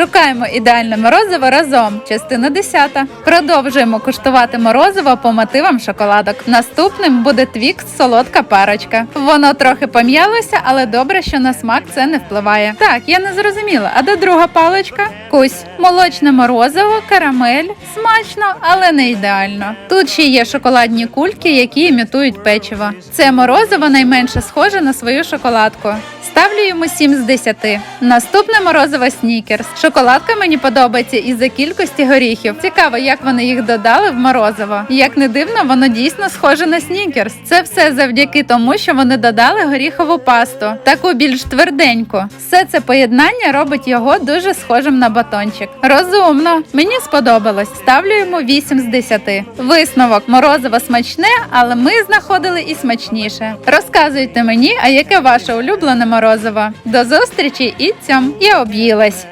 Шукаємо ідеальне морозиво разом. Частина 10. Продовжуємо куштувати морозиво по мотивам шоколадок. Наступним буде твікс солодка парочка. Воно трохи пом'ялося, але добре, що на смак це не впливає. Так, я не зрозуміла. А де друга паличка? Кусь молочне морозиво, карамель. Смачно, але не ідеально. Тут ще є шоколадні кульки, які імітують печиво. Це морозиво найменше схоже на свою шоколадку. Ставлю йому 7 з 10. Наступне морозиво снікерс. Шоколадка мені подобається із-за кількості горіхів. Цікаво, як вони їх додали в морозиво. Як не дивно, воно дійсно схоже на снікерс. Це все завдяки тому, що вони додали горіхову пасту, таку більш тверденьку. Все це поєднання робить його дуже схожим на батончик. Розумно, мені сподобалось. Ставлю йому 8 з 10. Висновок морозиво смачне, але ми знаходили і смачніше. Розказуйте мені, а яке ваше улюблене морозиво. До зустрічі і цьом. Я об'їлась.